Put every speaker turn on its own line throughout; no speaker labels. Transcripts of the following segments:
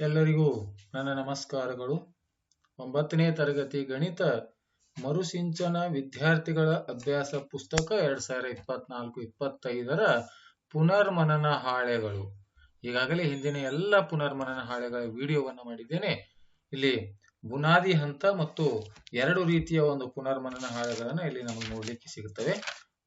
ಎಲ್ಲರಿಗೂ ನನ್ನ ನಮಸ್ಕಾರಗಳು. ಒಂಬತ್ತನೇ ತರಗತಿ ಗಣಿತ ಮರುಸಿಂಚನ ವಿದ್ಯಾರ್ಥಿಗಳ ಅಭ್ಯಾಸ ಪುಸ್ತಕ ಎರಡ್ ಸಾವಿರದ ಇಪ್ಪತ್ನಾಲ್ಕು ಇಪ್ಪತ್ತೈದರ ಪುನರ್ಮನನ ಹಾಳೆಗಳು. ಈಗಾಗಲೇ ಹಿಂದಿನ ಎಲ್ಲ ಪುನರ್ಮನನ ಹಾಳೆಗಳ ವಿಡಿಯೋವನ್ನು ಮಾಡಿದ್ದೇನೆ. ಇಲ್ಲಿ ಬುನಾದಿ ಹಂತ ಮತ್ತು ಎರಡು ರೀತಿಯ ಒಂದು ಪುನರ್ಮನನ ಹಾಳೆಗಳನ್ನ ಇಲ್ಲಿ ನಮಗೆ ನೋಡ್ಲಿಕ್ಕೆ ಸಿಗುತ್ತವೆ.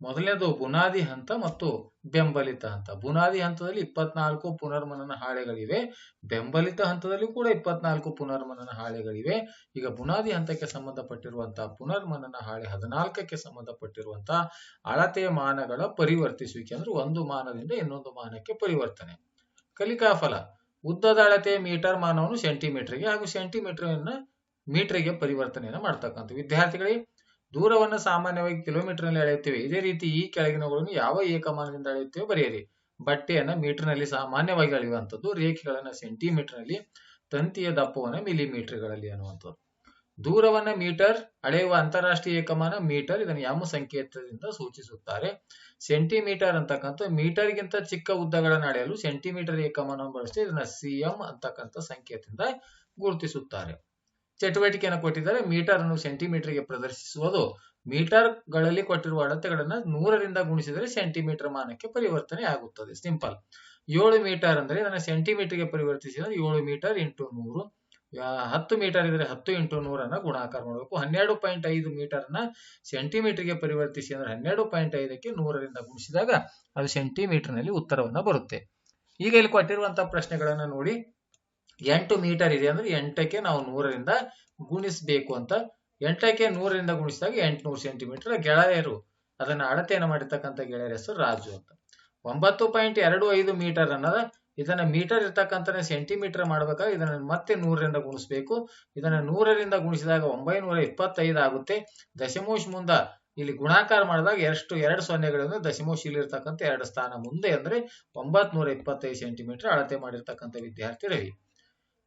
ಮೊದಲನೇದು ಬುನಾದಿ ಹಂತ ಮತ್ತು ಬೆಂಬಲಿತ ಹಂತ. ಬುನಾದಿ ಹಂತದಲ್ಲಿ ಇಪ್ಪತ್ನಾಲ್ಕು ಪುನರ್ಮನನ ಹಾಳೆಗಳಿವೆ. ಬೆಂಬಲಿತ ಹಂತದಲ್ಲಿ ಕೂಡ ಇಪ್ಪತ್ನಾಲ್ಕು ಪುನರ್ಮನನ ಹಾಳೆಗಳಿವೆ. ಈಗ ಬುನಾದಿ ಹಂತಕ್ಕೆ ಸಂಬಂಧಪಟ್ಟಿರುವಂತಹ ಪುನರ್ಮನನ ಹಾಳೆ ಹದಿನಾಲ್ಕಕ್ಕೆ ಸಂಬಂಧಪಟ್ಟಿರುವಂತಹ ಅಳತೆ ಮಾನಗಳ ಪರಿವರ್ತಿಸುವಿಕೆ ಅಂದ್ರೆ ಒಂದು ಮಾನದಿಂದ ಇನ್ನೊಂದು ಮಾನಕ್ಕೆ ಪರಿವರ್ತನೆ. ಕಲಿಕಾ ಫಲ. ಉದ್ದದ ಅಳತೆ ಮೀಟರ್ ಮಾನವನ್ನು ಸೆಂಟಿಮೀಟರ್ಗೆ ಹಾಗೂ ಸೆಂಟಿಮೀಟರ್ ಮೀಟರ್ಗೆ ಪರಿವರ್ತನೆಯನ್ನು ಮಾಡ್ತಕ್ಕಂಥ ವಿದ್ಯಾರ್ಥಿಗಳಿಗೆ ದೂರವನ್ನು ಸಾಮಾನ್ಯವಾಗಿ ಕಿಲೋಮೀಟರ್ನಲ್ಲಿ ಅಳೆಯುತ್ತೇವೆ. ಇದೇ ರೀತಿ ಈ ಕೆಳಗಿನವುಗಳನ್ನು ಯಾವ ಏಕಮಾನದಿಂದ ಅಳೆಯುತ್ತೇವೆ ಬರೆಯಿರಿ. ಬಟ್ಟೆಯನ್ನು ಮೀಟರ್ನಲ್ಲಿ ಸಾಮಾನ್ಯವಾಗಿ ಅಳೆಯುವಂಥದ್ದು, ರೇಖೆಗಳನ್ನು ಸೆಂಟಿಮೀಟರ್ನಲ್ಲಿ ತಂತಿಯ ದಪ್ಪವನ್ನ ಮಿಲಿಮೀಟರ್ಗಳಲ್ಲಿ ಅನ್ನುವಂಥದ್ದು. ದೂರವನ್ನ ಮೀಟರ್, ಅಳೆಯುವ ಅಂತಾರಾಷ್ಟ್ರೀಯ ಏಕಮಾನ ಮೀಟರ್ ಇದನ್ನು ಯಮ ಸಂಕೇತದಿಂದ ಸೂಚಿಸುತ್ತಾರೆ. ಸೆಂಟಿಮೀಟರ್ ಅಂತಕ್ಕಂಥ ಮೀಟರ್ಗಿಂತ ಚಿಕ್ಕ ಉದ್ದಗಳನ್ನು ಅಳೆಯಲು ಸೆಂಟಿಮೀಟರ್ ಏಕಮಾನವನ್ನು ಬಳಸಿ ಇದನ್ನ ಸಿಎಂ ಅಂತಕ್ಕಂಥ ಸಂಕೇತದಿಂದ ಗುರುತಿಸುತ್ತಾರೆ. ಚಟುವಟಿಕೆಯನ್ನು ಕೊಟ್ಟಿದ್ದಾರೆ. ಮೀಟರ್ ಅನ್ನು ಸೆಂಟಿಮೀಟರ್ಗೆ ಪ್ರದರ್ಶಿಸುವುದು. ಮೀಟರ್ಗಳಲ್ಲಿ ಕೊಟ್ಟಿರುವ ಅಳತೆಗಳನ್ನ ನೂರರಿಂದ ಗುಣಿಸಿದರೆ ಸೆಂಟಿಮೀಟರ್ ಮಾನಕ್ಕೆ ಪರಿವರ್ತನೆ ಆಗುತ್ತದೆ. ಸಿಂಪಲ್. ಏಳು ಮೀಟರ್ ಅಂದ್ರೆ ನನ್ನ ಸೆಂಟಿಮೀಟರ್ಗೆ ಪರಿವರ್ತಿಸಿದರೆ ಏಳು ಮೀಟರ್ ಇಂಟು ನೂರು. ಹತ್ತು ಮೀಟರ್ ಇದ್ರೆ ಹತ್ತು ಇಂಟು ನೂರನ್ನ ಗುಣಾಕಾರ ಮಾಡಬೇಕು. ಹನ್ನೆರಡು ಪಾಯಿಂಟ್ ಐದು ಮೀಟರ್ನ ಸೆಂಟಿಮೀಟರ್ಗೆ ಪರಿವರ್ತಿಸಿ ಅಂದ್ರೆ ಹನ್ನೆರಡು ಪಾಯಿಂಟ್ ಐದಕ್ಕೆ ನೂರರಿಂದ ಗುಣಿಸಿದಾಗ ಅದು ಸೆಂಟಿಮೀಟರ್ನಲ್ಲಿ ಉತ್ತರವನ್ನ ಬರುತ್ತೆ. ಈಗ ಇಲ್ಲಿ ಕೊಟ್ಟಿರುವಂತಹ ಪ್ರಶ್ನೆಗಳನ್ನ ನೋಡಿ. ಎಂಟು ಮೀಟರ್ ಇದೆ ಅಂದ್ರೆ ಎಂಟಕ್ಕೆ ನಾವು ನೂರರಿಂದ ಗುಣಿಸಬೇಕು ಅಂತ. ಎಂಟಕ್ಕೆ ನೂರರಿಂದ ಗುಣಿಸಿದಾಗ ಎಂಟುನೂರು ಸೆಂಟಿಮೀಟರ್ ಗೆಳೆಯರು, ಅದನ್ನ ಅಳತೆಯನ್ನು ಮಾಡಿರ್ತಕ್ಕಂಥ ಗೆಳೆಯರ ಹೆಸರು ರಾಜು ಅಂತ. ಒಂಬತ್ತು ಪಾಯಿಂಟ್ ಎರಡು ಐದು ಮೀಟರ್ ಅನ್ನೋದ, ಇದನ್ನ ಮೀಟರ್ ಇರ್ತಕ್ಕಂಥ ಸೆಂಟಿಮೀಟರ್ ಮಾಡ್ಬೇಕಾದ್ರೆ ಇದನ್ನ ಮತ್ತೆ ನೂರರಿಂದ ಗುಣಿಸ್ಬೇಕು. ಇದನ್ನ ನೂರರಿಂದ ಗುಣಿಸಿದಾಗ ಒಂಬೈನೂರ ಇಪ್ಪತ್ತೈದು ಆಗುತ್ತೆ. ದಶಮೋಶ ಮುಂದ ಇಲ್ಲಿ ಗುಣಾಕಾರ ಮಾಡಿದಾಗ ಎಷ್ಟು, ಎರಡು ಸೊನ್ನೆಗಳನ್ನು ದಶಮೋಶ ಇಲ್ಲಿ ಇರ್ತಕ್ಕಂಥ ಎರಡು ಸ್ಥಾನ ಮುಂದೆ ಅಂದ್ರೆ ಒಂಬತ್ ನೂರ ಇಪ್ಪತ್ತೈದು ಸೆಂಟಿಮೀಟರ್ ಅಳತೆ ಮಾಡಿರ್ತಕ್ಕಂಥ ವಿದ್ಯಾರ್ಥಿ ರವಿ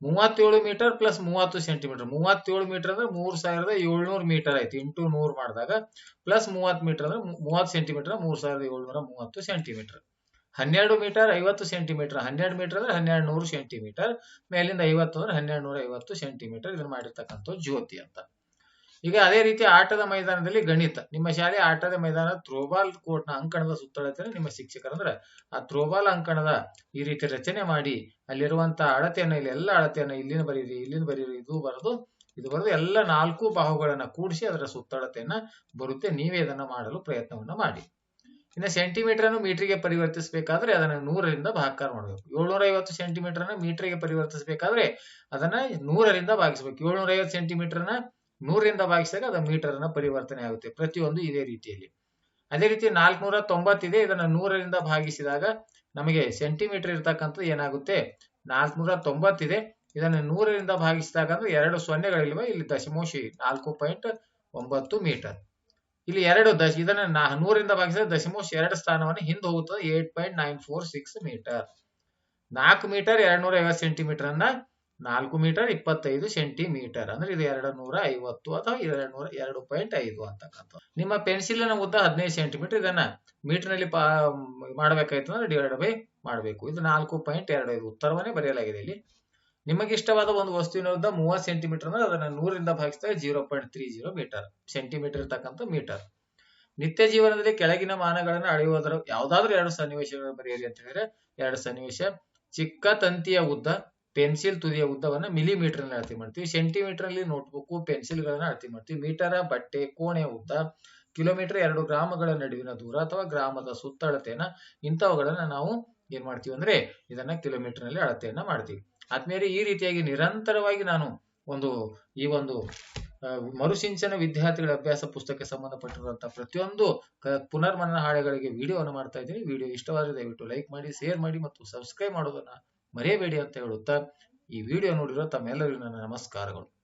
ಮೂವತ್ತೇಳು ಮೀಟರ್ ಪ್ಲಸ್ ಮೂವತ್ತು ಸೆಂಟಿಮೀಟರ್ ಮೂವತ್ತೇಳು ಮೀಟರ್ ಅಂದ್ರೆ ಮೂರ್ ಸಾವಿರದ ಏಳ್ನೂರು ಮೀಟರ್ ಆಯ್ತು. ಇಂಟು ನೂರ್ ಮಾಡಿದಾಗ ಪ್ಲಸ್ ಮೂವತ್ ಮೀಟರ್ ಅಂದ್ರೆ ಮೂವತ್ತು ಸೆಂಟಿಮೀಟರ್ ಮೂರ್ ಸಾವಿರದ ಏಳ್ನೂರ ಮೂವತ್ತು ಸೆಂಟಿಮೀಟರ್ ಹನ್ನೆರಡು ಮೀಟರ್ ಐವತ್ತು ಸೆಂಟಿಮೀಟರ್ ಹನ್ನೆರಡು ಮೀಟರ್ ಅಂದ್ರೆ ಹನ್ನೆರಡು ನೂರು ಸೆಂಟಿಮೀಟರ್ ಮೇಲಿಂದ ಐವತ್ತು ಅಂದ್ರೆ ಹನ್ನೆರಡು ನೂರ ಐವತ್ತು ಸೆಂಟಿಮೀಟರ್ ಇದನ್ನ ಮಾಡಿರ್ತಕ್ಕಂಥ ಜ್ಯೋತಿ ಅಂತ. ಈಗ ಅದೇ ರೀತಿ ಆಟದ ಮೈದಾನದಲ್ಲಿ ಗಣಿತ. ನಿಮ್ಮ ಶಾಲೆ ಆಟದ ಮೈದಾನ ಥ್ರೋಬಾಲ್ ಕೋರ್ಟ್ನ ಅಂಕಣದ ಸುತ್ತಳತೆಯನ್ನು ನಿಮ್ಮ ಶಿಕ್ಷಕರಂದ್ರೆ ಆ ಥ್ರೋಬಾಲ್ ಅಂಕಣದ ಈ ರೀತಿ ರಚನೆ ಮಾಡಿ ಅಲ್ಲಿರುವಂತಹ ಅಳತೆಯನ್ನು ಇಲ್ಲಿ ಎಲ್ಲ ಅಳತೆಯನ್ನು ಇಲ್ಲಿನ ಬರೀರಿ ಇಲ್ಲಿನ ಬರೀರಿ, ಇದು ಬರೆದು ಇದು ಬರೆದು ಎಲ್ಲ ನಾಲ್ಕು ಬಾಹುಗಳನ್ನ ಕೂಡಿಸಿ ಅದರ ಸುತ್ತಳತೆಯನ್ನ ಬರುತ್ತೆ. ನೀವೇ ಇದನ್ನ ಮಾಡಲು ಪ್ರಯತ್ನವನ್ನ ಮಾಡಿ. ಇನ್ನು ಸೆಂಟಿಮೀಟರ್ ಅನ್ನು ಮೀಟರ್ಗೆ ಪರಿವರ್ತಿಸಬೇಕಾದ್ರೆ ಅದನ್ನ ನೂರರಿಂದ ಭಾಗಕಾರ ಮಾಡಬೇಕು. ಏಳ್ನೂರ ಐವತ್ತು ಸೆಂಟಿಮೀಟರ್ ಅನ್ನು ಮೀಟರ್ಗೆ ಪರಿವರ್ತಿಸಬೇಕಾದ್ರೆ ಅದನ್ನ ನೂರರಿಂದ ಭಾಗಿಸಬೇಕು. ಏಳ್ನೂರ ಐವತ್ತು ಸೆಂಟಿಮೀಟರ್ನ ನೂರರಿಂದ ಭಾಗಿಸಿದಾಗ ಅದು ಅನ್ನ ಪರಿವರ್ತನೆ ಆಗುತ್ತೆ ಪ್ರತಿಯೊಂದು ಇದೇ ರೀತಿಯಲ್ಲಿ. ಅದೇ ರೀತಿ ನಾಲ್ಕನೂರ ತೊಂಬತ್ತಿದೆ ಇದನ್ನ ನೂರರಿಂದ ಭಾಗಿಸಿದಾಗ ನಮಗೆ ಸೆಂಟಿಮೀಟರ್ ಇರ್ತಕ್ಕಂಥದ್ದು ಏನಾಗುತ್ತೆ? ನಾಲ್ಕನೂರ ತೊಂಬತ್ತಿದೆ ಇದನ್ನ ನೂರರಿಂದ ಭಾಗಿಸಿದಾಗ ಅಂದ್ರೆ ಎರಡು ಸೊನ್ನೆಗಳಿಲ್ವ? ಇಲ್ಲಿ ದಶಮೋಶಿ ನಾಲ್ಕು ಪಾಯಿಂಟ್ ಒಂಬತ್ತು ಮೀಟರ್. ಇಲ್ಲಿ ಎರಡು ದಶ, ಇದನ್ನ ನೂರಿಂದ ಭಾಗಿಸಿದ ದಶಮಾಂಶ ಎರಡು ಸ್ಥಾನವನ್ನು ಹಿಂದೆ ಹೋಗುತ್ತದೆ, eight point nine four six metre. ನಾಲ್ಕು ಮೀಟರ್ ಎರಡ್ ನೂರ ಐವತ್ತು ಸೆಂಟಿಮೀಟರ್ ಅನ್ನ ನಾಲ್ಕು ಮೀಟರ್, ಇಪ್ಪತ್ತೈದು ಸೆಂಟಿಮೀಟರ್. ಅಂದ್ರೆ ಇದು ಎರಡು ನೂರ ಐವತ್ತು ಅಥವಾ ಎರಡು ನೂರ ಎರಡು ಪಾಯಿಂಟ್ ಐದು ಅಂತಕ್ಕಂಥ ನಿಮ್ಮ ಪೆನ್ಸಿಲಿನ ಉದ್ದ ಹದಿನೈದು ಸೆಂಟಿಮೀಟರ್ ಇದನ್ನ ಮೀಟರ್ನಲ್ಲಿ ಮಾಡಬೇಕಾಯ್ತು ಅಂದ್ರೆ ಡಿವೈಡ್ ಬೈ ಮಾಡಬೇಕು. ಇದು ನಾಲ್ಕು ಪಾಯಿಂಟ್ ಎರಡು ಐದು ಉತ್ತರವನ್ನೇ ಬರೆಯಲಾಗಿದೆ ಇಲ್ಲಿ. ನಿಮಗೆ ಇಷ್ಟವಾದ ಒಂದು ವಸ್ತುವಿನ ಉದ್ದ ಮೂವತ್ತು ಸೆಂಟಿಮೀಟರ್ ಅಂದ್ರೆ ಅದನ್ನ ನೂರಿಂದ ಭಾಗಿಸಿದಾಗ zero point three zero metre, centimetre ಇರ್ತಕ್ಕಂಥ ಮೀಟರ್. ನಿತ್ಯ ಜೀವನದಲ್ಲಿ ಕೆಳಗಿನ ಮಾನಗಳನ್ನು ಅಳೆಯುವುದರ, ಯಾವ್ದಾದ್ರು ಎರಡು ಸನ್ನಿವೇಶಗಳನ್ನು ಬರೆಯಿರಿ ಅಂತ ಹೇಳಿದ್ರೆ, ಎರಡು ಸನ್ನಿವೇಶ, ಚಿಕ್ಕ ತಂತಿಯ ಉದ್ದ ಪೆನ್ಸಿಲ್ ತುದಿಯ ಉದ್ದವನ್ನ ಮಿಲಿಮೀಟರ್ನಲ್ಲಿ ಅಳತೆ ಮಾಡ್ತೀವಿ. ಸೆಂಟಿಮೀಟರ್ ಅಲ್ಲಿ ನೋಟ್ಬುಕ್ ಪೆನ್ಸಿಲ್ ಗಳನ್ನ ಅಳತೆ ಮಾಡ್ತೀವಿ. ಮೀಟರ್, ಬಟ್ಟೆ, ಕೋಣೆ ಉದ್ದ, ಕಿಲೋಮೀಟರ್ ಎರಡು ಗ್ರಾಮಗಳ ನಡುವಿನ ದೂರ ಅಥವಾ ಗ್ರಾಮದ ಸುತ್ತಳತೆಯನ್ನ ಇಂಥವುಗಳನ್ನ ನಾವು ಏನ್ ಮಾಡ್ತೀವಿ ಅಂದ್ರೆ ಇದನ್ನ ಕಿಲೋಮೀಟರ್ನಲ್ಲಿ ಅಳತೆಯನ್ನ ಮಾಡ್ತೀವಿ. ಆದ್ಮೇಲೆ ಈ ರೀತಿಯಾಗಿ ನಿರಂತರವಾಗಿ ನಾನು ಒಂದು, ಈ ಒಂದು ಮರುಸಿಂಚನ ವಿದ್ಯಾರ್ಥಿಗಳ ಅಭ್ಯಾಸ ಪುಸ್ತಕಕ್ಕೆ ಸಂಬಂಧಪಟ್ಟಿರುವಂತಹ ಪ್ರತಿಯೊಂದು ಪುನರ್ಮನನ ಹಾಳೆಗಳಿಗೆ ವಿಡಿಯೋವನ್ನು ಮಾಡ್ತಾ ಇದ್ದೀನಿ. ವಿಡಿಯೋ ಇಷ್ಟವಾದರೆ ದಯವಿಟ್ಟು ಲೈಕ್ ಮಾಡಿ ಶೇರ್ ಮಾಡಿ ಮತ್ತು ಸಬ್ಸ್ಕ್ರೈಬ್ ಮಾಡೋದನ್ನ ಮರೆಯಬೇಡಿ ಅಂತ ಹೇಳುತ್ತಾ ಈ ವಿಡಿಯೋ ನೋಡಿರೋ ತಮ್ಮೆಲ್ಲರಿಗೂ ನನ್ನ ನಮಸ್ಕಾರಗಳು.